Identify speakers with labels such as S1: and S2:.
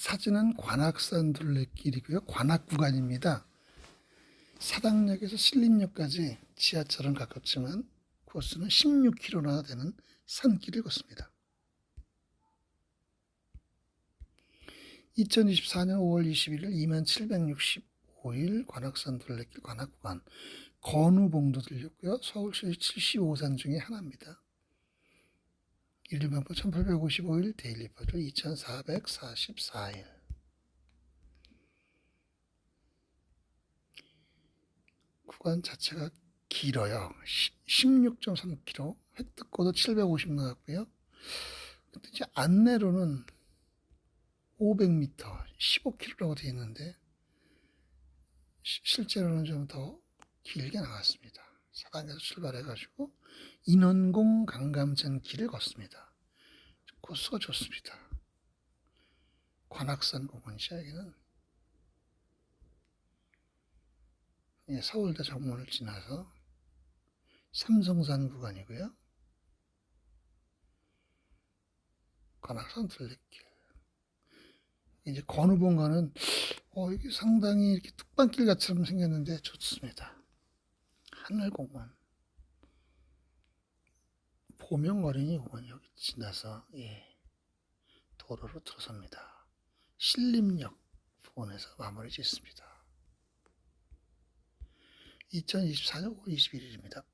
S1: 사진은 관악산 둘레길이고요. 관악 구간입니다. 사당역에서 신림역까지 지하철은 가깝지만 코스는 16km나 되는 산길을 걷습니다. 2024년 5월 21일 2765일 관악산 둘레길 관악 구간 건우봉도 들렸고요. 서울시 75산 중에 하나입니다. 일반부 1855일 데일리버드 2444일 구간 자체가 길어요. 16.3km 획득고도 750 나왔고요. 이제 안내로는 500m 15km라고 되어 있는데 시- 실제로는 좀 더 길게 나갔습니다. 사당에서 출발해가지고 인원공 강감전 길을 걷습니다. 코스가 좋습니다. 관악산 공원이죠, 여기는. 예, 서울대 정문을 지나서 삼성산 구간이고요. 관악산 둘레길. 이제 건우봉가는 어, 이게 상당히 이렇게 뚝방길 같처럼 생겼는데 좋습니다. 하늘공원. 보명 어린이 공원 여기 지나서 예, 도로로 들어섭니다. 신림역 부근에서 마무리 짓습니다. 2024년 5월 21일입니다.